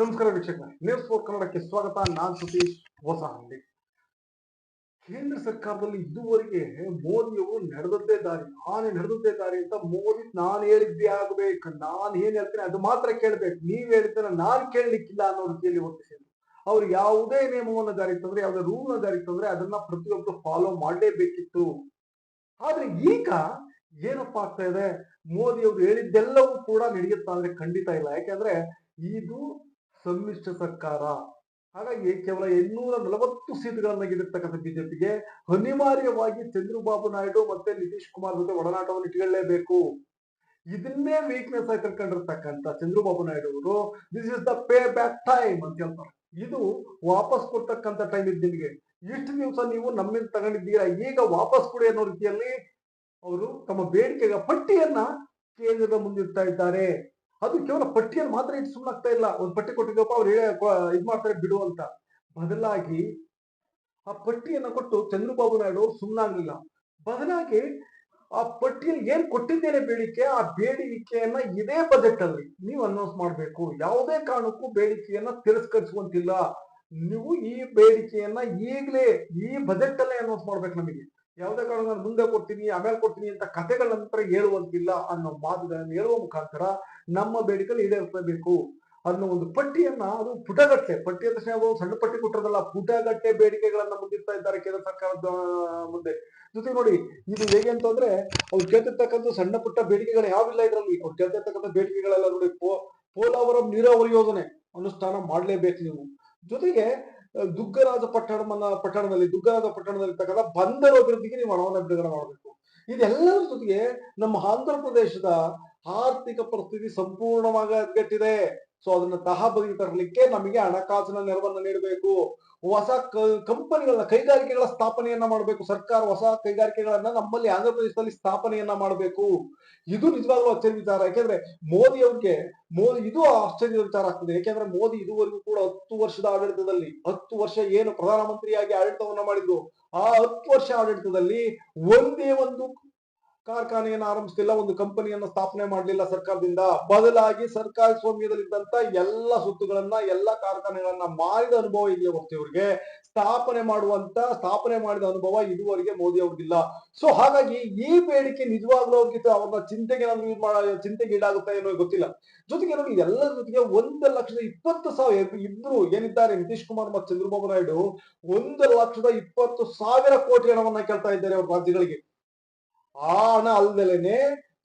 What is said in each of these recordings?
ನಮಸ್ಕಾರ ವೀಕ್ಷಕ news four ಕನ್ನಡಕ್ಕೆ ಸ್ವಾಗತ. ನಾನ್ ಸತೀಶ್, ಹೊಸಹಳ್ಳಿ. ಕೇಂದ್ರ ಸರ್ಕಾರದಲ್ಲಿ ಇದುವರೆಗೆ ಮೋದಿಯವರು ನಡೆದದ್ದೇ ದಾರಿ, ನಾನೇ ನಡೆದದ್ದೇ ದಾರಿ ಅಂತ ಮೋದಿ ನಾನು ಹೇಳಿದ್ದೇ ಆಗ್ಬೇಕು. ನಾನು ಏನ್ ಹೇಳ್ತೇನೆ ಅದು ಮಾತ್ರ ಕೇಳ್ಬೇಕು. ನೀವ್ ಹೇಳಿದ್ರೆ ನಾನ್ ಕೇಳಲಿಕ್ಕಿಲ್ಲ ಅನ್ನೋ ರೀತಿಯಲ್ಲಿ ವರ್ತಿಸಿದ್ರು ಅವ್ರು ಯಾವುದೇ ನಿಯಮವನ್ನು ಜಾರಿ ತಂದ್ರೆ, ಯಾವುದೇ ರೂಲ್ನ ಜಾರಿ ತಂದ್ರೆ ಅದನ್ನ ಪ್ರತಿಯೊಬ್ಬರು ಫಾಲೋ ಮಾಡಲೇಬೇಕಿತ್ತು. ಆದ್ರೆ ಈಗ ಏನಪ್ಪಾ ಆಗ್ತಾ ಇದೆ? ಮೋದಿ ಅವರು ಹೇಳಿದ್ದೆಲ್ಲವೂ ಕೂಡ ನಡೆಯುತ್ತಾ ಅಂದ್ರೆ ಖಂಡಿತ ಇಲ್ಲ. ಯಾಕೆಂದ್ರೆ ಇದು ಸಮ್ಮಿಶ್ರ ಸರ್ಕಾರ. ಹಾಗಾಗಿ ಕೇವಲ ಇನ್ನೂರ ನಲವತ್ತು ಸೀಟುಗಳನ್ನು ಗೆದ್ದಿರ್ತಕ್ಕಂಥ ಬಿಜೆಪಿಗೆ ಅನಿವಾರ್ಯವಾಗಿ ಚಂದ್ರಬಾಬು ನಾಯ್ಡು ಮತ್ತೆ ನಿತೀಶ್ ಕುಮಾರ್ ಜೊತೆ ಒಡನಾಟವನ್ನು ಇಟ್ಕೊಳ್ಳಲೇಬೇಕು ಇದನ್ನೇ ವೀಕ್ನೆಸ್ ಆಗಿ ಕರ್ಕೊಂಡಿರ್ತಕ್ಕಂಥ ಚಂದ್ರಬಾಬು ನಾಯ್ಡು ಅವರು this is the pay back time ಅಂತ ಹೇಳ್ತಾರೆ. ಇದು ವಾಪಸ್ ಕೊಡ್ತಕ್ಕಂಥ ಟೈಮ್ ಇದ್ ನಿಮಗೆ. ಇಷ್ಟು ದಿವಸ ನೀವು ನಮ್ಮಿಂದ ತಗೊಂಡಿದ್ದೀರಾ, ಈಗ ವಾಪಸ್ ಕೊಡಿ ಅನ್ನೋ ರೀತಿಯಲ್ಲಿ ಅವರು ತಮ್ಮ ಬೇಡಿಕೆಗೆ ಪಟ್ಟಿಯನ್ನ ಕೇಂದ್ರದ ಮುಂದಿಡ್ತಾ ಇದ್ದಾರೆ. ಅದು ಕೇವಲ ಪಟ್ಟಿಯಲ್ಲಿ ಮಾತ್ರ ಇಟ್ಟು ಸುಮ್ಮನಾಗ್ತಾ ಇಲ್ಲ. ಒಂದು ಪಟ್ಟಿ ಕೊಟ್ಟಿದ್ದಪ್ಪ, ಅವ್ರು ಇದ್ ಮಾಡ್ತಾರೆ ಬಿಡು ಅಂತ. ಬದಲಾಗಿ ಆ ಪಟ್ಟಿಯನ್ನ ಕೊಟ್ಟು ಚಂದ್ರಬಾಬು ನಾಯ್ಡು ಸುಮ್ಮನಾಗಲಿಲ್ಲ ಸುಮ್ಮನಾಗ್ಲಿಲ್ಲ ಬದಲಾಗಿ ಆ ಪಟ್ಟಿಯಲ್ಲಿ ಏನ್ ಕೊಟ್ಟಿದ್ದೇನೆ ಬೇಡಿಕೆ, ಆ ಬೇಡಿಕೆಯನ್ನ ಇದೇ ಬಜೆಟ್ ಅಲ್ಲಿ ನೀವು ಅನೌನ್ಸ್ ಮಾಡಬೇಕು. ಯಾವುದೇ ಕಾರಣಕ್ಕೂ ಬೇಡಿಕೆಯನ್ನ ತಿರಸ್ಕರಿಸುವಂತಿಲ್ಲ. ನೀವು ಈ ಬೇಡಿಕೆಯನ್ನ ಈಗಲೇ ಈ ಬಜೆಟ್ ಅಲ್ಲೇ ಅನೌನ್ಸ್ ಮಾಡ್ಬೇಕು ನಮಗೆ. ಯಾವುದೇ ಕಾರಣ ನಾನು ಮುಂದೆ ಕೊಡ್ತೀನಿ, ಆಮೇಲೆ ಕೊಡ್ತೀನಿ ಅಂತ ಕಥೆಗಳ ನಂತರ ಹೇಳುವಂತಿಲ್ಲ ಅನ್ನೋ ಮಾತುಗಳನ್ನು ಹೇಳುವ ಮುಖಾಂತರ ನಮ್ಮ ಬೇಡಿಕೆ ಈಡೇರಿಸಬೇಕು ಅನ್ನೋ ಒಂದು ಪಟ್ಟಿಯನ್ನ ಅದು ಪುಟಗಟ್ಟೆ, ಪಟ್ಟಿ ಅಂತ ಸಣ್ಣ ಪಟ್ಟಿ ಕೊಟ್ಟಿರೋದಲ್ಲ, ಪುಟಗಟ್ಟೆ ಬೇಡಿಕೆಗಳನ್ನ ಮುಂದಿರ್ತಾ ಇದ್ದಾರೆ ಕೇಂದ್ರ ಸರ್ಕಾರದ ಮುಂದೆ. ಜೊತೆಗೆ ನೋಡಿ, ಇದು ಹೇಗೆ ಅಂತಂದ್ರೆ ಅವ್ರು ಕೇಳ್ತಿರ್ತಕ್ಕಂಥ ಸಣ್ಣ ಪುಟ್ಟ ಬೇಡಿಕೆಗಳು ಯಾವಿಲ್ಲ ಇದರಲ್ಲಿ. ಅವ್ರು ಕೇಳ್ತಿರ್ತಕ್ಕಂಥ ಬೇಡಿಕೆಗಳೆಲ್ಲ ನೋಡಿ ಪೋಲಾವರಂ ನೀರಾವರಿ ಯೋಜನೆ ಅನುಷ್ಠಾನ ಮಾಡಲೇಬೇಕು ನೀವು. ಜೊತೆಗೆ ದುಗ್ಗರಾಜ ಮನ ಪಟ್ಟಣದಲ್ಲಿ, ದುಗ್ಗರಾಜ ಪಟ್ಟಣದಲ್ಲಿ ಇರ್ತಕ್ಕಂಥ ಬಂದರು ಅಭಿವೃದ್ಧಿಗೆ ನೀವು ಹಣವನ್ನು ಬಿಡುಗಡೆ ಮಾಡಬೇಕು. ಇದೆಲ್ಲರ ಜೊತೆಗೆ ನಮ್ಮ ಆಂಧ್ರ ಪ್ರದೇಶದ ಆರ್ಥಿಕ ಪರಿಸ್ಥಿತಿ ಸಂಪೂರ್ಣವಾಗಿ ಹದಗೆಟ್ಟಿದೆ ಸೊ ಅದನ್ನ ತಹಬದಿಗೆ ತರಲಿಕ್ಕೆ ನಮಗೆ ಹಣಕಾಸಿನ ನೆರವನ್ನ ನೀಡಬೇಕು. ಹೊಸ ಕಂಪನಿಗಳ ಕೈಗಾರಿಕೆಗಳ ಸ್ಥಾಪನೆಯನ್ನ ಮಾಡಬೇಕು. ಸರ್ಕಾರ ಹೊಸ ಕೈಗಾರಿಕೆಗಳನ್ನ ನಮ್ಮಲ್ಲಿ ಆಂಧ್ರಪ್ರದೇಶದಲ್ಲಿ ಸ್ಥಾಪನೆಯನ್ನ ಮಾಡಬೇಕು. ಇದು ನಿಜವಾಗ್ಲೂ ಅಚ್ಚರಿ ವಿಚಾರ. ಯಾಕೆಂದ್ರೆ ಮೋದಿ ಅವ್ರಿಗೆ, ಮೋದಿ, ಇದು ಆಶ್ಚರ್ಯದ ವಿಚಾರ ಆಗ್ತದೆ. ಯಾಕೆಂದ್ರೆ ಮೋದಿ ಇದುವರೆಗೂ ಕೂಡ ಹತ್ತು ವರ್ಷದ ಆಡಳಿತದಲ್ಲಿ, ಹತ್ತು ವರ್ಷ ಏನು ಪ್ರಧಾನಮಂತ್ರಿಯಾಗಿ ಆಡಳಿತವನ್ನ ಮಾಡಿದ್ರು ಆ ಹತ್ತು ವರ್ಷ ಆಡಳಿತದಲ್ಲಿ ಒಂದೇ ಒಂದು ಕಾರ್ಖಾನೆಯನ್ನು ಆರಂಭಿಸ್ತಿಲ್ಲ ಒಂದು ಕಂಪನಿಯನ್ನು ಸ್ಥಾಪನೆ ಮಾಡಲಿಲ್ಲ ಸರ್ಕಾರದಿಂದ. ಬದಲಾಗಿ ಸರ್ಕಾರಿ ಸ್ವಾಮ್ಯದಲ್ಲಿದ್ದಂತ ಎಲ್ಲ ಸುತ್ತುಗಳನ್ನ, ಎಲ್ಲ ಕಾರ್ಖಾನೆಗಳನ್ನ ಮಾರಿದ ಅನುಭವ ಇದೆಯಾ ಹೊರತು ಇವ್ರಿಗೆ. ಸ್ಥಾಪನೆ ಮಾಡುವಂತ, ಸ್ಥಾಪನೆ ಮಾಡಿದ ಅನುಭವ ಇದುವರೆಗೆ ಮೋದಿ ಅವ್ರಿಗಿಲ್ಲ ಸೊ ಹಾಗಾಗಿ ಈ ಬೇಡಿಕೆ ನಿಜವಾಗ್ಲೂ ಅವ್ರಿಗೆ ಅವ್ರನ್ನ ಚಿಂತೆಗೆ ಏನಾದ್ರು ಚಿಂತೆಗೆ ಈಡಾಗುತ್ತೆ ಏನೋ ಗೊತ್ತಿಲ್ಲ. ಜೊತೆಗೆ ನೋಡಿ, ಎಲ್ಲರ ಜೊತೆಗೆ ಒಂದು ಲಕ್ಷದ ಇಪ್ಪತ್ತು ಸಾವಿರ, ಇಬ್ರು ಏನಿದ್ದಾರೆ, ನಿತೀಶ್ ಕುಮಾರ್ ಮತ್ತು ಚಂದ್ರಬಾಬು ನಾಯ್ಡು, ಒಂದು ಲಕ್ಷದ ಇಪ್ಪತ್ತು ಸಾವಿರ ಕೋಟಿ ಹಣವನ್ನ ಕೇಳ್ತಾ ಇದ್ದಾರೆ ಅವ್ರ ರಾಜ್ಯಗಳಿಗೆ. ಆ ಹಣ ಅಲ್ದಲೇನೆ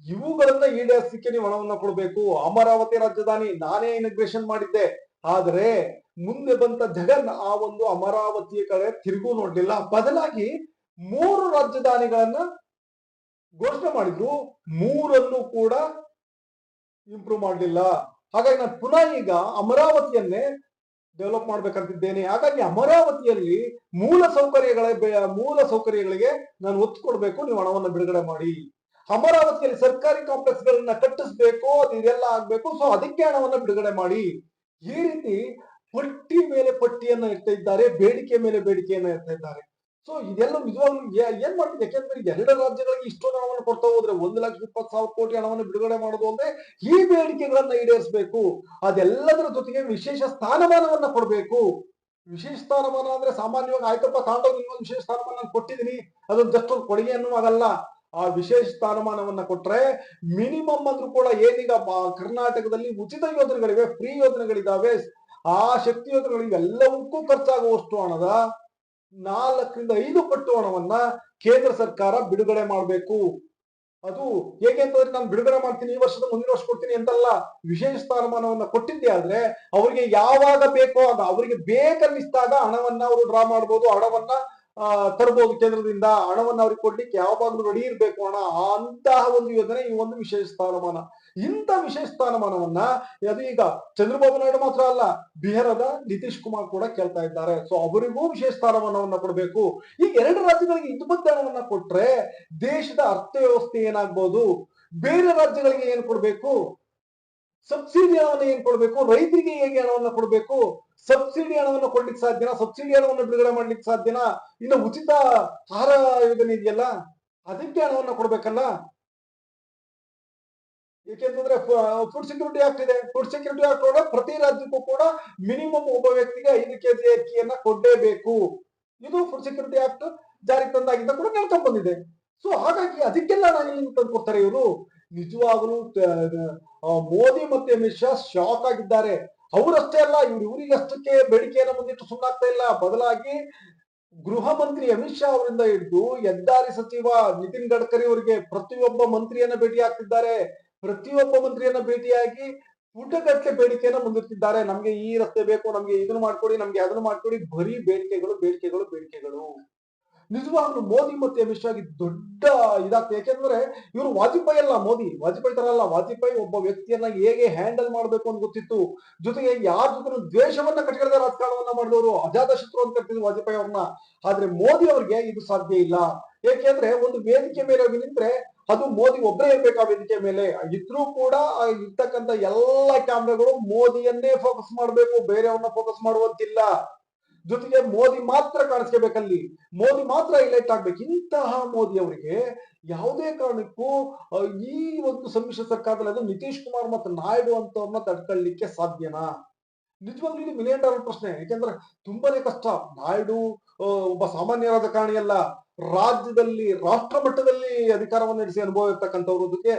ಇವುಗಳನ್ನ ಈಡೇರಿಸಲಿಕ್ಕೆ ನೀವು ಹಣವನ್ನ ಕೊಡಬೇಕು. ಅಮರಾವತಿ ರಾಜಧಾನಿ ನಾನೇ ಇನಗ್ರೇಷನ್ ಮಾಡಿದ್ದೆ. ಆದರೆ ಮುಂದೆ ಬಂತ ಜಗನ್ ಆ ಒಂದು ಅಮರಾವತಿಯ ಕಡೆ ತಿರುಗೂ ನೋಡ್ಲಿಲ್ಲ. ಬದಲಾಗಿ ಮೂರು ರಾಜಧಾನಿಗಳನ್ನ ಘೋಷಣೆ ಮಾಡಿದ್ರು. ಮೂರನ್ನು ಕೂಡ ಇಂಪ್ರೂವ್ ಮಾಡಲಿಲ್ಲ. ಹಾಗಾಗಿ ನಾನು ಪುನಃ ಈಗ ಅಮರಾವತಿಯನ್ನೇ ಡೆವಲಪ್ ಮಾಡ್ಬೇಕಂತಿದ್ದೇನೆ. ಹಾಗಾಗಿ ಅಮರಾವತಿಯಲ್ಲಿ ಮೂಲ ಸೌಕರ್ಯಗಳ ಮೂಲ ಸೌಕರ್ಯಗಳಿಗೆ ನಾನು ಒತ್ತು ಕೊಡ್ಬೇಕು. ನೀವು ಹಣವನ್ನು ಬಿಡುಗಡೆ ಮಾಡಿ. ಅಮರಾವತಿಯಲ್ಲಿ ಸರ್ಕಾರಿ ಕಾಂಪ್ಲೆಕ್ಸ್ ಗಳನ್ನ ಕಟ್ಟಿಸ್ಬೇಕು, ಅದು ಇದೆಲ್ಲ ಆಗ್ಬೇಕು. ಸೊ ಅದಕ್ಕೆ ಹಣವನ್ನು ಬಿಡುಗಡೆ ಮಾಡಿ. ಈ ರೀತಿ ಪಟ್ಟಿ ಮೇಲೆ ಪಟ್ಟಿಯನ್ನ ಇಡ್ತಾ ಇದ್ದಾರೆ ಬೇಡಿಕೆ ಮೇಲೆ ಬೇಡಿಕೆಯನ್ನ ಇಡ್ತಾ ಇದ್ದಾರೆ ಸೊ ಇದೆಲ್ಲ ನಿಜವಾಗ್ಲೂ ಏನ್ ಮಾಡ್ತಿದೆ ಯಾಕೆಂದ್ರೆ ಎರಡು ರಾಜ್ಯಗಳಿಗೆ ಇಷ್ಟೊಂದು ಹಣವನ್ನು ಕೊಡ್ತಾ ಹೋದ್ರೆ ಒಂದು ಲಕ್ಷ ಇಪ್ಪತ್ತು ಸಾವಿರ ಕೋಟಿ ಹಣವನ್ನು ಬಿಡುಗಡೆ ಮಾಡೋದು ಅಂದ್ರೆ ಈ ಬೇಡಿಕೆಗಳನ್ನ ಈಡೇರಿಸಬೇಕು. ಅದೆಲ್ಲದರ ಜೊತೆಗೆ ವಿಶೇಷ ಸ್ಥಾನಮಾನವನ್ನ ಕೊಡಬೇಕು. ವಿಶೇಷ ಸ್ಥಾನಮಾನ ಅಂದ್ರೆ ಸಾಮಾನ್ಯವಾಗಿ ಆಯ್ತಪ್ಪ ತಾಂಡವ್ ಇನ್ನೊಂದು ವಿಶೇಷ ಸ್ಥಾನಮಾನ ಕೊಟ್ಟಿದ್ದೀನಿ. ಅದೊಂದು ಜಸ್ಟ್ ಒಂದು ಕೊಡುಗೆ ಅನ್ನುವಾಗಲ್ಲ ಆ ವಿಶೇಷ ಸ್ಥಾನಮಾನವನ್ನ ಕೊಟ್ರೆ ಮಿನಿಮಮ್ ಅಂದ್ರೂ ಕೂಡ ಏನೀಗ ಕರ್ನಾಟಕದಲ್ಲಿ ಉಚಿತ ಯೋಜನೆಗಳಿವೆ, ಫ್ರೀ ಯೋಜನೆಗಳಿದಾವೆ ಆ ಶಕ್ತಿ ಯೋಜನೆಗಳಿಗೆ ಎಲ್ಲವಕ್ಕೂ ಖರ್ಚಾಗುವಷ್ಟು ಹಣದ ನಾಲ್ಕರಿಂದ ಐದು ಪಟ್ಟು ಹಣವನ್ನ ಕೇಂದ್ರ ಸರ್ಕಾರ ಬಿಡುಗಡೆ ಮಾಡಬೇಕು. ಅದು ಹೇಗೆ ಅಂತಂದ್ರೆ ನಾನು ಬಿಡುಗಡೆ ಮಾಡ್ತೀನಿ, ಈ ವರ್ಷದ ಮುಂದಿನ ವರ್ಷ ಕೊಡ್ತೀನಿ ಅಂತಲ್ಲ ವಿಶೇಷ ಸ್ಥಾನಮಾನವನ್ನ ಕೊಟ್ಟಿದ್ದೆ ಆದ್ರೆ ಅವರಿಗೆ ಯಾವಾಗ ಬೇಕೋ ಆಗ, ಅವರಿಗೆ ಬೇಕನ್ನಿಸ್ದಾಗ ಹಣವನ್ನ ಅವರು ಡ್ರಾ ಮಾಡ್ಬೋದು, ಹಣವನ್ನ ಆ, ತರ್ಬೋದು ಕೇಂದ್ರದಿಂದ ಹಣವನ್ನು ಅವ್ರಿಗೆ ಕೊಡ್ಲಿಕ್ಕೆ ಯಾವಾಗ್ಲೂ ರೆಡಿ ಇರ್ಬೇಕು ಹಣ ಅಂತಹ ಒಂದು ಯೋಜನೆ ಈ ಒಂದು ವಿಶೇಷ ಸ್ಥಾನಮಾನ. ಇಂಥ ವಿಶೇಷ ಸ್ಥಾನಮಾನವನ್ನ ಅದು ಈಗ ಚಂದ್ರಬಾಬು ನಾಯ್ಡು ಮಾತ್ರ ಅಲ್ಲ ಬಿಹಾರದ ನಿತೀಶ್ ಕುಮಾರ್ ಕೂಡ ಕೇಳ್ತಾ ಇದ್ದಾರೆ. ಸೊ ಅವರಿಗೂ ವಿಶೇಷ ಸ್ಥಾನಮಾನವನ್ನ ಕೊಡಬೇಕು. ಈ ಎರಡು ರಾಜ್ಯಗಳಿಗೆ ಇದು ಹಣವನ್ನ ಕೊಟ್ರೆ ದೇಶದ ಅರ್ಥವ್ಯವಸ್ಥೆ ಏನಾಗ್ಬೋದು? ಬೇರೆ ರಾಜ್ಯಗಳಿಗೆ ಏನ್ ಕೊಡ್ಬೇಕು? ಸಬ್ಸಿಡಿ ಹಣವನ್ನು ಏನ್ ಕೊಡಬೇಕು? ರೈತರಿಗೆ ಹೇಗೆ ಹಣವನ್ನು ಕೊಡಬೇಕು? ಸಬ್ಸಿಡಿ ಹಣವನ್ನು ಕೊಡ್ಲಿಕ್ಕೆ ಸಾಧ್ಯನಾ? ಸಬ್ಸಿಡಿ ಹಣವನ್ನು ಬಿಡುಗಡೆ ಮಾಡ್ಲಿಕ್ಕೆ ಸಾಧ್ಯನಾ? ಇನ್ನು ಉಚಿತ ಆಹಾರ ಯೋಜನೆ ಇದೆಯಲ್ಲ, ಅದಕ್ಕೆ ಹಣವನ್ನು ಕೊಡ್ಬೇಕಲ್ಲ? ಏಕೆಂತಂದ್ರೆ ಫುಡ್ ಸೆಕ್ಯೂರಿಟಿ ಆಕ್ಟ್ ಇದೆ. ಫುಡ್ ಸೆಕ್ಯೂರಿಟಿ ಆಕ್ಟ್ ಕೂಡ ಪ್ರತಿ ರಾಜ್ಯಕ್ಕೂ ಕೂಡ ಮಿನಿಮಮ್ ಒಬ್ಬ ವ್ಯಕ್ತಿಗೆ ಐದು ಕೆಜಿ ಅಕ್ಕಿಯನ್ನ ಕೊಡ್ಲೇಬೇಕು. ಇದು ಫುಡ್ ಸೆಕ್ಯೂರಿಟಿ ಆಕ್ಟ್ ಜಾರಿಗೆ ತಂದಾಗಿಂದ ಕೂಡ ನಡ್ಕೊಂಡ್ ಬಂದಿದೆ. ಸೊ ಹಾಗಾಗಿ ಅದಕ್ಕೆಲ್ಲ ನಾನು ತಂದು ಕೊಡ್ತಾರೆ ಇವರು. ನಿಜವಾಗಲೂ ಮೋದಿ ಮತ್ತೆ ಅಮಿತ್ ಶಾ ಶಾಕ್ ಆಗಿದ್ದಾರೆ. ಅವರಷ್ಟೇ ಅಲ್ಲ, ಇವ್ರು ಇವರಿಗೆ ಅಷ್ಟಕ್ಕೆ ಬೇಡಿಕೆಯನ್ನು ಮುಂದಿಟ್ಟು ಸುಮ್ಮನಾಗ್ತಾ ಇಲ್ಲ. ಬದಲಾಗಿ ಗೃಹ ಮಂತ್ರಿ ಅಮಿತ್ ಶಾ ಅವರಿಂದ ಹಿಡಿದು ಹೆದ್ದಾರಿ ಸಚಿವ ನಿತಿನ್ ಗಡ್ಕರಿ ಅವರಿಗೆ ಪ್ರತಿಯೊಬ್ಬ ಮಂತ್ರಿಯನ್ನ ಭೇಟಿ ಆಗ್ತಿದ್ದಾರೆ. ಪ್ರತಿಯೊಬ್ಬ ಮಂತ್ರಿಯನ್ನ ಭೇಟಿಯಾಗಿ ಪುಟಗಟ್ಟಲೆ ಬೇಡಿಕೆಯನ್ನ ಮುಂದಿರ್ತಿದ್ದಾರೆ ನಮ್ಗೆ ಈ ರಸ್ತೆ ಬೇಕು, ನಮ್ಗೆ ಇದನ್ನ ಮಾಡ್ಕೊಡಿ, ನಮ್ಗೆ ಅದನ್ನ ಮಾಡ್ಕೊಡಿ. ಬರೀ ಬೇಡಿಕೆಗಳು ಬೇಡಿಕೆಗಳು ಬೇಡಿಕೆಗಳು. ನಿಜವಾಗ್ಲೂ ಮೋದಿ ಮತ್ತೆ ಅಮಿತ್ ಶಾಗೆ ದೊಡ್ಡ ಇದಾಗ್ತದೆ. ಯಾಕೆಂದ್ರೆ ಇವರು ವಾಜಪೇಯಿ ಅಲ್ಲ ಮೋದಿ. ವಾಜಪೇಯಿ ತರ ಅಲ್ಲ. ವಾಜಪೇಯಿ ಒಬ್ಬ ವ್ಯಕ್ತಿಯನ್ನ ಹೇಗೆ ಹ್ಯಾಂಡಲ್ ಮಾಡ್ಬೇಕು ಅಂತ ಗೊತ್ತಿತ್ತು. ಜೊತೆಗೆ ಯಾರ ಜೊತೆ ದ್ವೇಷವನ್ನ ಕಟ್ಕೊಳ್ಳದ ರಾಜಕಾರಣವನ್ನ ಮಾಡಿದವರು ಅಜಾತ ಶತ್ರು ಅಂತ ಕರ್ತಿದ್ರು ವಾಜಪೇಯಿ ಅವ್ರನ್ನ. ಆದ್ರೆ ಮೋದಿ ಅವ್ರಿಗೆ ಇದು ಸಾಧ್ಯ ಇಲ್ಲ. ಏಕೆಂದ್ರೆ ಒಂದು ವೇದಿಕೆ ಮೇಲೆ ಹೋಗಿ ನಿಂತ್ರೆ ಅದು ಮೋದಿ ಒಬ್ಬರೇ ಇರ್ಬೇಕು ಆ ವೇದಿಕೆ ಮೇಲೆ. ಇದ್ರೂ ಕೂಡ ಇರ್ತಕ್ಕಂಥ ಎಲ್ಲ ಕ್ಯಾಮ್ರಾಗಳು ಮೋದಿಯನ್ನೇ ಫೋಕಸ್ ಮಾಡಬೇಕು. ಬೇರೆಯವ್ರನ್ನ ಫೋಕಸ್ ಮಾಡುವಂತಿಲ್ಲ. ಜೊತೆಗೆ ಮೋದಿ ಮಾತ್ರ ಕಾಣಿಸ್ಕೋಬೇಕಲ್ಲಿ. ಮೋದಿ ಮಾತ್ರ ಹೈಲೈಟ್ ಆಗ್ಬೇಕು. ಇಂತಹ ಮೋದಿ ಅವರಿಗೆ ಯಾವುದೇ ಕಾರಣಕ್ಕೂ ಈ ಒಂದು ಸಮ್ಮಿಶ್ರ ಸರ್ಕಾರದಲ್ಲಿ ಅದು ನಿತೀಶ್ ಕುಮಾರ್ ಮತ್ತು ನಾಯ್ಡು ಅಂತವ್ರನ್ನ ತಡ್ಕೊಳ್ಳಿಕ್ಕೆ ಸಾಧ್ಯನಾ? ನಿಜವಾಗ್ಲೂ ಇದು ಮಿಲಿಯನ್ ಡಾಲರ್ ಪ್ರಶ್ನೆ. ಯಾಕೆಂದ್ರೆ ತುಂಬಾನೇ ಕಷ್ಟ. ನಾಯ್ಡು ಒಬ್ಬ ಸಾಮಾನ್ಯರಾದ ಕಾರಣ ಅಲ್ಲ. ರಾಜ್ಯದಲ್ಲಿ, ರಾಷ್ಟ್ರ ಮಟ್ಟದಲ್ಲಿ ಅಧಿಕಾರವನ್ನು ನಡೆಸಿ ಅನುಭವ ಇರ್ತಕ್ಕಂಥವ್ರು. ಅದಕ್ಕೆ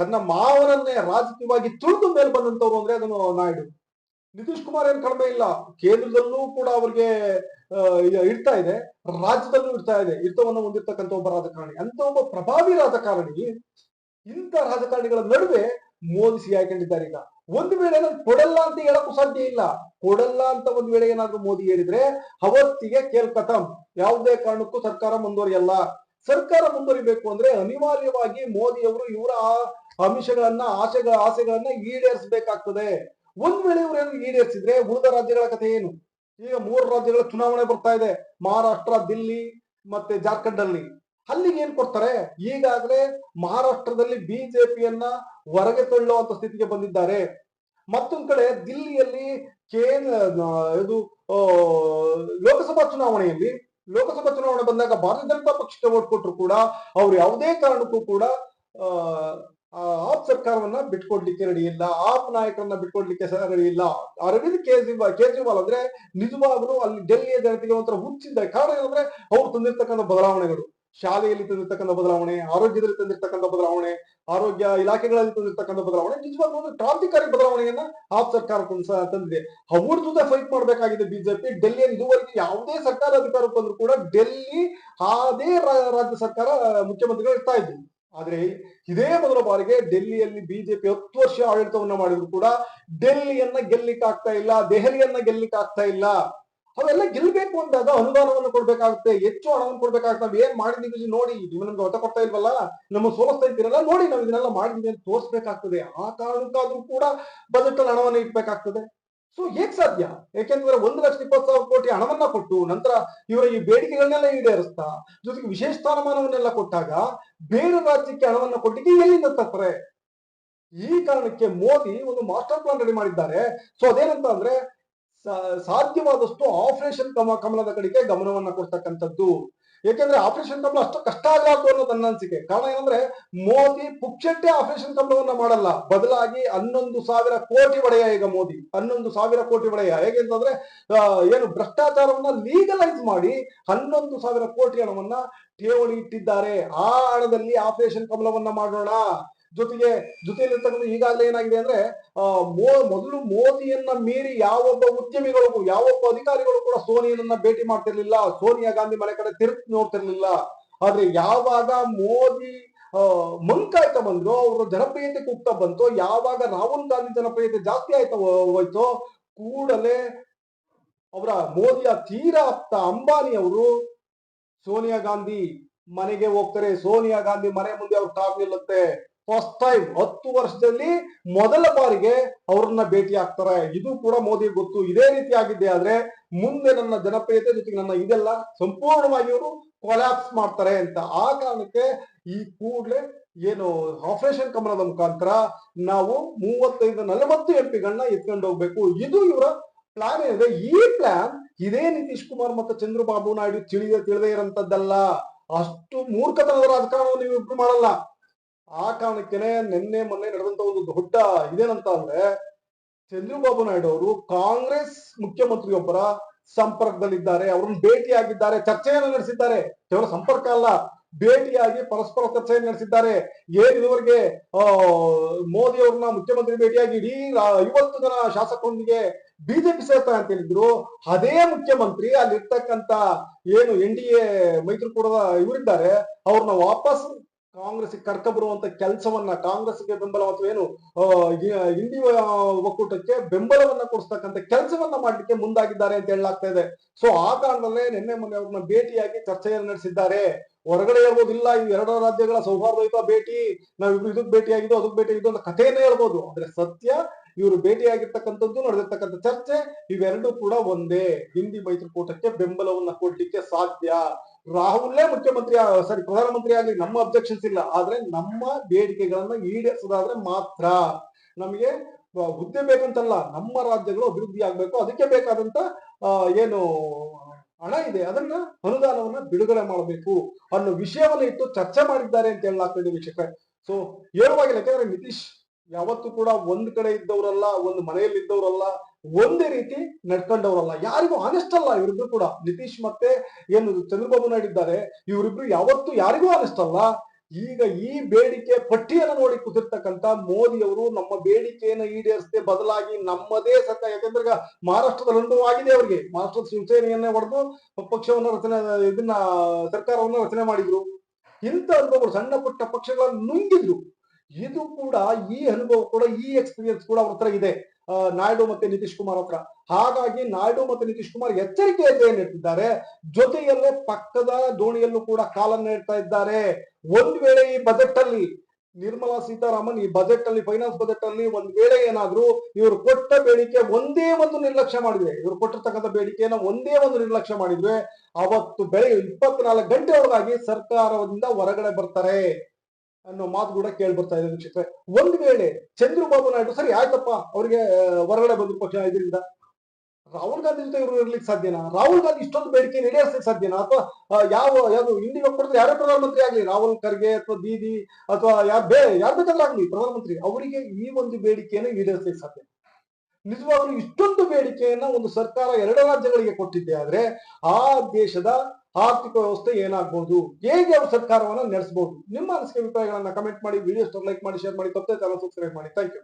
ತನ್ನ ಮಾವನನ್ನೇ ರಾಜಕೀಯವಾಗಿ ತುಳಿದು ಮೇಲೆ ಬಂದಂತವ್ರು ಅಂದ್ರೆ ಅದನ್ನು ನಾಯ್ಡು. ನಿತೀಶ್ ಕುಮಾರ್ ಏನ್ ಕಡಿಮೆ ಇಲ್ಲ. ಕೇಂದ್ರದಲ್ಲೂ ಕೂಡ ಅವ್ರಿಗೆ ಇಡ್ತಾ ಇದೆ ರಾಜ್ಯದಲ್ಲೂ ಇಡ್ತಾ ಇದೆ. ಹಿಡಿತವನ್ನು ಹೊಂದಿರ್ತಕ್ಕಂಥ ಒಬ್ಬ ರಾಜಕಾರಣಿ. ಅಂತ ಒಬ್ಬ ಪ್ರಭಾವಿ ರಾಜಕಾರಣಿ ಇಂಥ ರಾಜಕಾರಣಿಗಳ ನಡುವೆ ಮೋದಿ ಸಿಗಾಕೊಂಡಿದ್ದಾರೆ ಈಗ. ಒಂದು ವೇಳೆ ನಾನು ಕೊಡಲ್ಲ ಅಂತ ಹೇಳಕ್ಕೂ ಸಾಧ್ಯ ಇಲ್ಲ. ಕೊಡಲ್ಲ ಅಂತ ಒಂದು ವೇಳೆ ಏನಾದ್ರೂ ಮೋದಿ ಹೇಳಿದ್ರೆ ಅವತ್ತಿಗೆ ಕೇಲ್ಕತಂ ಯಾವುದೇ ಕಾರಣಕ್ಕೂ ಸರ್ಕಾರ ಮುಂದುವರಿಯಲ್ಲ. ಸರ್ಕಾರ ಮುಂದುವರಿಬೇಕು ಅಂದ್ರೆ ಅನಿವಾರ್ಯವಾಗಿ ಮೋದಿಯವರು ಇವರ ಅಂಶಗಳನ್ನ ಆಸೆಗಳ, ಆಸೆಗಳನ್ನ ಈಡೇರಿಸಬೇಕಾಗ್ತದೆ. ಒಂದ್ ವೇಳೆ ಇವ್ರೇನು ಈಡೇರಿಸಿದ್ರೆ ಉಳಿದ ರಾಜ್ಯಗಳ ಕಥೆ ಏನು? ಈಗ ಮೂರು ರಾಜ್ಯಗಳ ಚುನಾವಣೆ ಬರ್ತಾ ಇದೆ. ಮಹಾರಾಷ್ಟ್ರ, ದಿಲ್ಲಿ ಮತ್ತೆ ಜಾರ್ಖಂಡ್ ಅಲ್ಲಿ ಅಲ್ಲಿಗೆ ಏನ್ ಕೊಡ್ತಾರೆ? ಈಗಾಗಲೇ ಮಹಾರಾಷ್ಟ್ರದಲ್ಲಿ ಬಿಜೆಪಿಯನ್ನ ಹೊರಗೆ ತಳ್ಳುವಂತ ಸ್ಥಿತಿಗೆ ಬಂದಿದ್ದಾರೆ. ಮತ್ತೊಂದ್ ಕಡೆ ದಿಲ್ಲಿಯಲ್ಲಿ ಕೇಂದ್ರ ಇದು ಲೋಕಸಭಾ ಚುನಾವಣೆಯಲ್ಲಿ, ಲೋಕಸಭಾ ಚುನಾವಣೆ ಬಂದಾಗ ಭಾರತೀಯ ಜನತಾ ಪಕ್ಷಕ್ಕೆ ಓಟ್ ಕೊಟ್ಟರು ಕೂಡ ಅವ್ರು ಯಾವುದೇ ಕಾರಣಕ್ಕೂ ಕೂಡ, ಆ ಆಪ್ ಸರ್ಕಾರವನ್ನ ಬಿಟ್ಕೊಡ್ಲಿಕ್ಕೆ ರೆಡಿ ಇಲ್ಲ, ಆಪ್ ನಾಯಕರನ್ನ ಬಿಟ್ಕೊಡ್ಲಿಕ್ಕೆ ರೆಡಿ ಇಲ್ಲ. ಅರವಿಂದ್ ಕೇಜ್ರಿವಾಲ್ ಕೇಜ್ರಿವಾಲ್ ಅಂದ್ರೆ ನಿಜವಾಗ್ಲೂ ಅಲ್ಲಿ ಡೆಲ್ಲಿಯ ಜನತೆಗೆ ಒಂಥರ ಹುಚ್ಚಿದ್ದಾರೆ ಕಾರಣ ಏನಂದ್ರೆ ಅವ್ರು ತಂದಿರ್ತಕ್ಕಂಥ ಬದಲಾವಣೆಗಳು. ಶಾಲೆಯಲ್ಲಿ ತಂದಿರ್ತಕ್ಕಂಥ ಬದಲಾವಣೆ, ಆರೋಗ್ಯದಲ್ಲಿ ತಂದಿರ್ತಕ್ಕಂಥ ಬದಲಾವಣೆ, ಆರೋಗ್ಯ ಇಲಾಖೆಗಳಲ್ಲಿ ತಂದಿರ್ತಕ್ಕಂಥ ಬದಲಾವಣೆ, ನಿಜವಾಗ್ಲೂ ಒಂದು ಕ್ರಾಂತಿಕಾರಿ ಬದಲಾವಣೆಯನ್ನ ಆಪ್ ಸರ್ಕಾರ ತಂದಿದೆ. ಅವ್ರ ಜೊತೆ ಫೈಟ್ ಮಾಡಬೇಕಾಗಿದೆ ಬಿಜೆಪಿ, ಡೆಲ್ಲಿಯಲ್ಲಿ ಇದುವರೆಗೆ ಯಾವುದೇ ಸರ್ಕಾರ ಅಧಿಕಾರಕ್ಕೆ ಬಂದ್ರು ಕೂಡ ಡೆಲ್ಲಿ ಅದೇ ರಾಜ್ಯ ಸರ್ಕಾರ, ಮುಖ್ಯಮಂತ್ರಿಗಳು ಇರ್ತಾ ಇದ್ರು. ಆದ್ರೆ ಇದೇ ಮೊದಲ ಬಾರಿಗೆ ಡೆಲ್ಲಿಯಲ್ಲಿ ಬಿಜೆಪಿ ಹತ್ತು ವರ್ಷ ಆಡಳಿತವನ್ನ ಮಾಡಿದ್ರು ಕೂಡ ಡೆಲ್ಲಿಯನ್ನ ಗೆಲ್ಲಿಕ್ಕಾಗ್ತಾ ಇಲ್ಲ, ದೆಹಲಿಯನ್ನ ಗೆಲ್ಲಿಕ್ ಆಗ್ತಾ ಇಲ್ಲ. ಅವೆಲ್ಲ ಗೆಲ್ಬೇಕು ಅಂದಾಗ ಅನುದಾನವನ್ನು ಕೊಡ್ಬೇಕಾಗುತ್ತೆ, ಹೆಚ್ಚು ಹಣವನ್ನು ಕೊಡ್ಬೇಕಾಗುತ್ತೆ. ನಾವ್ ಏನ್ ಮಾಡಿದೀವಿ ನೋಡಿ ನೀವು ನಮ್ಗೆ ಹೊತ್ತ ಕೊಡ್ತಾ ಇಲ್ವಲ್ಲ? ನಮ್ಮ ಸೋಲಿಸ್ತಾ ಇದ್ದೀರಲ್ಲ ನೋಡಿ ನಾವು ಇದನ್ನೆಲ್ಲ ಮಾಡಿದೀವಿ ಅಂತ ತೋರಿಸ್ಬೇಕಾಗ್ತದೆ. ಆ ಕಾರಣಕ್ಕಾದ್ರೂ ಕೂಡ ಬಜೆಟ್ ಅಲ್ಲಿ ಹಣವನ್ನು ಇಡ್ಬೇಕಾಗ್ತದೆ. ಸೊ ಹೇಗ್ ಸಾಧ್ಯ? ಯಾಕೆಂದ್ರೆ ಒಂದು ಲಕ್ಷ ಇಪ್ಪತ್ತು ಸಾವಿರ ಕೋಟಿ ಹಣವನ್ನ ಕೊಟ್ಟು ನಂತರ ಇವರ ಈ ಬೇಡಿಕೆಗಳನ್ನೆಲ್ಲ ಈಡೇರಿಸ್ತಾ, ಜೊತೆಗೆ ವಿಶೇಷ ಸ್ಥಾನಮಾನವನ್ನೆಲ್ಲ ಕೊಟ್ಟಾಗ ಬೇರೆ ರಾಜ್ಯಕ್ಕೆ ಹಣವನ್ನ ಕೊಟ್ಟಿಗೆ ಎಲ್ಲಿಂದ ತರ್ತಾರೆ? ಈ ಕಾರಣಕ್ಕೆ ಮೋದಿ ಒಂದು ಮಾಸ್ಟರ್ ಪ್ಲಾನ್ ರೆಡಿ ಮಾಡಿದ್ದಾರೆ. ಸೊ ಅದೇನಂತ ಅಂದ್ರೆ ಸಾಧ್ಯವಾದಷ್ಟು ಆಪರೇಷನ್ ಕಮ, ಕಮಲದ ಕಡೆಗೆ ಗಮನವನ್ನ ಕೊಡ್ತಕ್ಕಂಥದ್ದು. ಯಾಕೆಂದ್ರೆ ಆಪರೇಷನ್ ಕಮಲ ಅಷ್ಟು ಕಷ್ಟ ಆಗಲಾರ್ದು ಅನ್ನೋದು ನನ್ನ ಅನಿಸಿಕೆ ಕಾರಣ ಏನಂದ್ರೆ, ಮೋದಿ ಪುಕ್ಷಟ್ಟೆ ಆಪರೇಷನ್ ಕಮಲವನ್ನ ಮಾಡಲ್ಲ. ಬದಲಾಗಿ ಹನ್ನೊಂದು ಸಾವಿರ ಕೋಟಿ ಒಡೆಯ ಈಗ ಮೋದಿ. ಹನ್ನೊಂದು ಸಾವಿರ ಕೋಟಿ ಒಡೆಯ. ಹೇಗೆ ಅಂತಂದ್ರೆ ಏನು ಭ್ರಷ್ಟಾಚಾರವನ್ನ ಲೀಗಲೈಸ್ ಮಾಡಿ ಹನ್ನೊಂದು ಸಾವಿರ ಕೋಟಿ ಹಣವನ್ನ ಠೇವಣಿ ಇಟ್ಟಿದ್ದಾರೆ. ಆ ಹಣದಲ್ಲಿ ಆಪರೇಷನ್ ಕಮಲವನ್ನ ಮಾಡೋಣ. ಜೊತೆಗೆ ಜೊತೆಯಲ್ಲಿರ್ತಕ್ಕಂಥ ಈಗಾಗಲೇ ಏನಾಗಿದೆ ಅಂದ್ರೆ ಮೋ, ಮೊದಲು ಮೋದಿಯನ್ನ ಮೀರಿ ಯಾವೊಬ್ಬ ಉದ್ಯಮಿಗಳಿಗೂ, ಯಾವೊಬ್ಬ ಅಧಿಕಾರಿಗಳು ಕೂಡ ಸೋನಿಯನ್ನ ಭೇಟಿ ಮಾಡ್ತಿರ್ಲಿಲ್ಲ. ಸೋನಿಯಾ ಗಾಂಧಿ ಮನೆ ಕಡೆ ತಿರುಗಿ ನೋಡ್ತಿರ್ಲಿಲ್ಲ. ಆದ್ರೆ ಯಾವಾಗ ಮೋದಿ ಮಂಕಾಯ್ತಾ ಬಂದ್ರು, ಅವರ ಜನಪ್ರಿಯತೆ ಕುಗ್ತಾ ಬಂತು, ಯಾವಾಗ ರಾಹುಲ್ ಗಾಂಧಿ ಜನಪ್ರಿಯತೆ ಜಾಸ್ತಿ ಆಯ್ತಾ ಹೋಯ್ತು, ಕೂಡಲೇ ಅವರ ಮೋದಿಯ ತೀರಾ ಆಪ್ತ ಅಂಬಾನಿ ಅವರು ಸೋನಿಯಾ ಗಾಂಧಿ ಮನೆಗೆ ಹೋಗ್ತಾರೆ. ಸೋನಿಯಾ ಗಾಂಧಿ ಮನೆ ಮುಂದೆ ಅವ್ರ ಕಾರ್ ನಿಲ್ಲುತ್ತೆ ಫಸ್ಟ್ ಟೈಮ್ ಹತ್ತು ವರ್ಷದಲ್ಲಿ ಮೊದಲ ಬಾರಿಗೆ ಅವ್ರನ್ನ ಭೇಟಿ ಆಗ್ತಾರೆ. ಇದು ಕೂಡ ಮೋದಿ ಗೊತ್ತು. ಇದೇ ರೀತಿ ಆಗಿದ್ದೆ ಆದ್ರೆ ಮುಂದೆ ನನ್ನ ಜನಪ್ರಿಯತೆ ಜೊತೆಗೆ ನನ್ನ ಇದೆಲ್ಲ ಸಂಪೂರ್ಣವಾಗಿ ಅವರು ಕೊಲ್ಯಾಪ್ಸ್ ಮಾಡ್ತಾರೆ ಅಂತ. ಆ ಕಾರಣಕ್ಕೆ ಈ ಕೂಡಲೇ ಏನು ಆಪರೇಷನ್ ಕಮಲದ ಮುಖಾಂತರ ನಾವು ಮೂವತ್ತೈದು, ನಲವತ್ತು ಎಂ ಪಿಗಳನ್ನ ಎತ್ಕೊಂಡು ಹೋಗ್ಬೇಕು. ಇದು ಇವರ ಪ್ಲಾನ್ ಏನಿದೆ? ಈ ಪ್ಲಾನ್ ಇದೇ ನಿತೀಶ್ ಕುಮಾರ್ ಮತ್ತು ಚಂದ್ರಬಾಬು ನಾಯ್ಡು ತಿಳಿದ, ತಿಳಿದೇ ಇರೋಂಥದ್ದಲ್ಲ. ಅಷ್ಟು ಮೂರ್ಖತನದ ರಾಜಕಾರಣವನ್ನು ನೀವು ಇಬ್ರು ಮಾಡಲ್ಲ. ಆ ಕಾರಣಕ್ಕೇನೆ ನಿನ್ನೆ ಮೊನ್ನೆ ನಡೆದಂತ ಒಂದು ದೊಡ್ಡ ಇದೇನಂತ ಅಂದ್ರೆ ಚಂದ್ರಬಾಬು ನಾಯ್ಡು ಅವರು ಕಾಂಗ್ರೆಸ್ ಮುಖ್ಯಮಂತ್ರಿಯೊಬ್ಬರ ಸಂಪರ್ಕದಲ್ಲಿದ್ದಾರೆ. ಅವರನ್ನು ಭೇಟಿಯಾಗಿದ್ದಾರೆ. ಚರ್ಚೆಯನ್ನು ನಡೆಸಿದ್ದಾರೆ. ಕೇವಲ ಸಂಪರ್ಕ ಅಲ್ಲ. ಭೇಟಿಯಾಗಿ ಪರಸ್ಪರ ಚರ್ಚೆಯನ್ನು ನಡೆಸಿದ್ದಾರೆ. ಏನ್ ಇದುವರೆಗೆ ಮೋದಿ ಅವ್ರನ್ನ ಮುಖ್ಯಮಂತ್ರಿ ಭೇಟಿಯಾಗಿ ಇಡೀ ಐವತ್ತು ಜನ ಶಾಸಕರೊಂದಿಗೆ ಬಿಜೆಪಿ ಸೇರ್ತಾರೆ ಅಂತ ಹೇಳಿದ್ರು. ಅದೇ ಮುಖ್ಯಮಂತ್ರಿ ಅಲ್ಲಿರ್ತಕ್ಕಂತ ಏನು ಎನ್ ಡಿ ಎ ಮೈತ್ರಿಕೂಟದ ಇವರಿದ್ದಾರೆ. ಅವ್ರನ್ನ ವಾಪಸ್ ಕಾಂಗ್ರೆಸ್ ಕರ್ಕ ಬರುವಂತ ಕೆಲಸವನ್ನ ಕಾಂಗ್ರೆಸ್ಗೆ ಬೆಂಬಲ ಅಥವಾ ಏನು ಹಿಂದಿ ಒಕ್ಕೂಟಕ್ಕೆ ಬೆಂಬಲವನ್ನ ಕೊಡಿಸ್ತಕ್ಕಂಥ ಕೆಲಸವನ್ನ ಮಾಡ್ಲಿಕ್ಕೆ ಮುಂದಾಗಿದ್ದಾರೆ ಅಂತ ಹೇಳಲಾಗ್ತಾ ಇದೆ. ಸೊ ಆ ಕಾರಣದಲ್ಲೇ ನಿನ್ನೆ ಮೊನ್ನೆ ಅವ್ರನ್ನ ಭೇಟಿಯಾಗಿ ಚರ್ಚೆಯನ್ನು ನಡೆಸಿದ್ದಾರೆ. ಹೊರಗಡೆ ಹೇಳ್ಬೋದಿಲ್ಲ, ಈ ಎರಡು ರಾಜ್ಯಗಳ ಸೌಹಾರ್ದಯುತ ಭೇಟಿ ನಾವಿಬ್ರು ಇದಕ್ ಭೇಟಿಯಾಗಿದ್ದು ಅದಕ್ಕೆ ಭೇಟಿಯಾಗಿದ್ದು ಅಂತ ಕಥೆಯನ್ನೇ ಹೇಳ್ಬೋದು. ಆದ್ರೆ ಸತ್ಯ, ಇವರು ಭೇಟಿಯಾಗಿರ್ತಕ್ಕಂಥದ್ದು ನಡೆದಿರ್ತಕ್ಕಂಥ ಚರ್ಚೆ, ಇವೆರಡೂ ಕೂಡ ಒಂದೇ. ಹಿಂದಿ ಮೈತ್ರಿಕೂಟಕ್ಕೆ ಬೆಂಬಲವನ್ನ ಕೊಡ್ಲಿಕ್ಕೆ ಸಾಧ್ಯ. ರಾಹುಲ್ಲೇ ಮುಖ್ಯಮಂತ್ರಿ ಸಾರಿ ಪ್ರಧಾನಮಂತ್ರಿ ಆಗಲಿ ನಮ್ಮ ಅಬ್ಜೆಕ್ಷನ್ಸ್ ಇಲ್ಲ. ಆದ್ರೆ ನಮ್ಮ ಬೇಡಿಕೆಗಳನ್ನ ಈಡೇರಿಸೋದಾದ್ರೆ ಮಾತ್ರ. ನಮಗೆ ಹುದ್ದೆ ಬೇಕಂತಲ್ಲ, ನಮ್ಮ ರಾಜ್ಯಗಳು ಅಭಿವೃದ್ಧಿ ಆಗ್ಬೇಕು. ಅದಕ್ಕೆ ಬೇಕಾದಂತ ಏನು, ಹಣ ಇದೆ. ಅದನ್ನ ಅನುದಾನವನ್ನ ಬಿಡುಗಡೆ ಮಾಡಬೇಕು ಅನ್ನೋ ವಿಷಯವನ್ನ ಇಟ್ಟು ಚರ್ಚೆ ಮಾಡಿದ್ದಾರೆ ಅಂತ ಹೇಳಲಾಗ್ತದೆ ವೀಕ್ಷಕರೇ. ಸೊ ಹೇಳುವಾಗಿಲ್ಲ ಯಾಕಂದ್ರೆ ನಿತೀಶ್ ಯಾವತ್ತೂ ಕೂಡ ಒಂದ್ ಕಡೆ ಇದ್ದವರಲ್ಲ, ಒಂದು ಮನೆಯಲ್ಲಿ ಇದ್ದವರಲ್ಲ ಒಂದೇ ರೀತಿ ನಡ್ಕೊಂಡವರಲ್ಲ. ಯಾರಿಗೂ ಆನೆಸ್ಟ್ ಅಲ್ಲ. ಇವರಿಬ್ರು ಕೂಡ. ನಿತೀಶ್ ಮತ್ತೆ ಏನು ಚಂದ್ರಬಾಬು ನಾಯ್ಡು ಇದ್ದಾರೆ. ಇವರಿಬ್ರು ಯಾವತ್ತೂ ಯಾರಿಗೂ ಆನೆಸ್ಟ್ ಅಲ್ಲ. ಈಗ ಈ ಬೇಡಿಕೆ ಪಟ್ಟಿಯನ್ನು ನೋಡಿ ಕೂತಿರ್ತಕ್ಕಂತ ಮೋದಿ ಅವರು ನಮ್ಮ ಬೇಡಿಕೆಯನ್ನು ಈಡೇರಿಸದೆ ಬದಲಾಗಿ ನಮ್ಮದೇ ಸರ್ಕಾರ. ಯಾಕಂದ್ರೆ ಈಗ ಮಹಾರಾಷ್ಟ್ರದ ಆಗಿದೆ ಅವರಿಗೆ. ಮಹಾರಾಷ್ಟ್ರದ ಶಿವಸೇನೆಯನ್ನೇ ಹೊಡೆದು ಪಕ್ಷವನ್ನ ರಚನೆ, ಇದನ್ನ, ಸರ್ಕಾರವನ್ನ ರಚನೆ ಮಾಡಿದ್ರು. ಇಂಥ ಅನುಭವಗಳು ಸಣ್ಣ ಪುಟ್ಟ ಪಕ್ಷಗಳನ್ನು ನುಂಗಿದ್ರು. ಇದು ಕೂಡ ಈ ಅನುಭವ ಕೂಡ, ಈ ಎಕ್ಸ್ಪೀರಿಯನ್ಸ್ ಕೂಡ ಅವ್ರ ಹತ್ರ ಇದೆ. ನಾಯ್ಡು ಮತ್ತೆ ನಿತೀಶ್ ಕುಮಾರ್ ಹತ್ರ. ಹಾಗಾಗಿ ನಾಯ್ಡು ಮತ್ತೆ ನಿತೀಶ್ ಕುಮಾರ್ ಎಚ್ಚರಿಕೆಯಲ್ಲಿ ಏನಿಟ್ಟಿದ್ದಾರೆ ಜೊತೆಯಲ್ಲೇ ಪಕ್ಕದ ದೋಣಿಯಲ್ಲೂ ಕೂಡ ಕಾಲನ್ನ ಇಡ್ತಾ ಇದ್ದಾರೆ. ಒಂದ್ ವೇಳೆ ಈ ಬಜೆಟ್ ಅಲ್ಲಿ ನಿರ್ಮಲಾ ಸೀತಾರಾಮನ್, ಈ ಬಜೆಟ್ ಅಲ್ಲಿ ಫೈನಾನ್ಸ್ ಬಜೆಟ್ ಅಲ್ಲಿ ಒಂದ್ ವೇಳೆ ಏನಾದ್ರೂ ಇವರು ಕೊಟ್ಟ ಬೇಡಿಕೆ ಒಂದೇ ಒಂದು ನಿರ್ಲಕ್ಷ್ಯ ಮಾಡಿದ್ರೆ, ಇವರು ಕೊಟ್ಟಿರ್ತಕ್ಕಂಥ ಬೇಡಿಕೆಯನ್ನ ಒಂದೇ ಒಂದು ನಿರ್ಲಕ್ಷ್ಯ ಮಾಡಿದ್ರೆ, ಅವತ್ತು ಬೆಳಗ್ಗೆ ಇಪ್ಪತ್ನಾಲ್ಕು ಗಂಟೆ ಒಳಗಾಗಿ ಸರ್ಕಾರದಿಂದ ಹೊರಗಡೆ ಬರ್ತಾರೆ. ಅನ್ನೋ ಮಾತು ಕೂಡ ಕೇಳಿ ಬರ್ತಾ ಇದೆ ವೀಕ್ಷಕರೇ. ಒಂದ್ ವೇಳೆ ಚಂದ್ರಬಾಬು ನಾಯ್ಡು ಸರಿ ಆಯ್ತಪ್ಪ, ಅವ್ರಿಗೆ ಹೊರಗಡೆ ಬಂದ್ರು ಪಕ್ಷ ಇದರಿಂದ. ರಾಹುಲ್ ಗಾಂಧಿ ಜೊತೆ ಇವರು ಇರ್ಲಿಕ್ಕೆ ಸಾಧ್ಯನಾ? ರಾಹುಲ್ ಗಾಂಧಿ ಇಷ್ಟೊಂದು ಬೇಡಿಕೆ ಈಡೇರಿಸಲಿಕ್ಕೆ ಸಾಧ್ಯನಾ? ಅಥವಾ ಯಾವ, ಯಾವ್ದು ಇಂಡಿಯಾ ಕೊಡಿದ್ರೆ ಯಾರೇ ಪ್ರಧಾನಮಂತ್ರಿ ಆಗ್ಲಿ, ರಾಹುಲ್ ಖರ್ಗೆ ಅಥವಾ ದೀದಿ ಅಥವಾ ಯಾರು ಬೇ, ಯಾರು ಬೇಕಾದ್ರೂ ಆಗ್ಲಿ ಪ್ರಧಾನಮಂತ್ರಿ, ಅವರಿಗೆ ಈ ಒಂದು ಬೇಡಿಕೆಯನ್ನು ಈಡೇರಿಸಲಿಕ್ಕೆ ಸಾಧ್ಯ ನಿಜವಾಗ್ಲೂ ಇಷ್ಟೊಂದು ಬೇಡಿಕೆಯನ್ನ ಒಂದು ಸರ್ಕಾರ ಎರಡು ರಾಜ್ಯಗಳಿಗೆ ಕೊಟ್ಟಿದ್ದೆ ಆದ್ರೆ ಆ ದೇಶದ ಆರ್ಥಿಕ ವ್ಯವಸ್ಥೆ ಏನಾಗ್ಬಹುದು ಹೇಗೆ ಅವ್ರ ಸರ್ಕಾರವನ್ನ ನಡೆಸಬಹುದು ನಿಮ್ಮ ಅನಿಸಿಕೆ ಅಭಿಪ್ರಾಯಗಳನ್ನ ಕಮೆಂಟ್ ಮಾಡಿ ವಿಡಿಯೋ ಲೈಕ್ ಮಾಡಿ ಶೇರ್ ಮಾಡಿ, ತಪ್ಪದೆ ಚಾನಲ್ ಸಬ್ಸ್ಕ್ರೈಬ್ ಮಾಡಿ. Thank you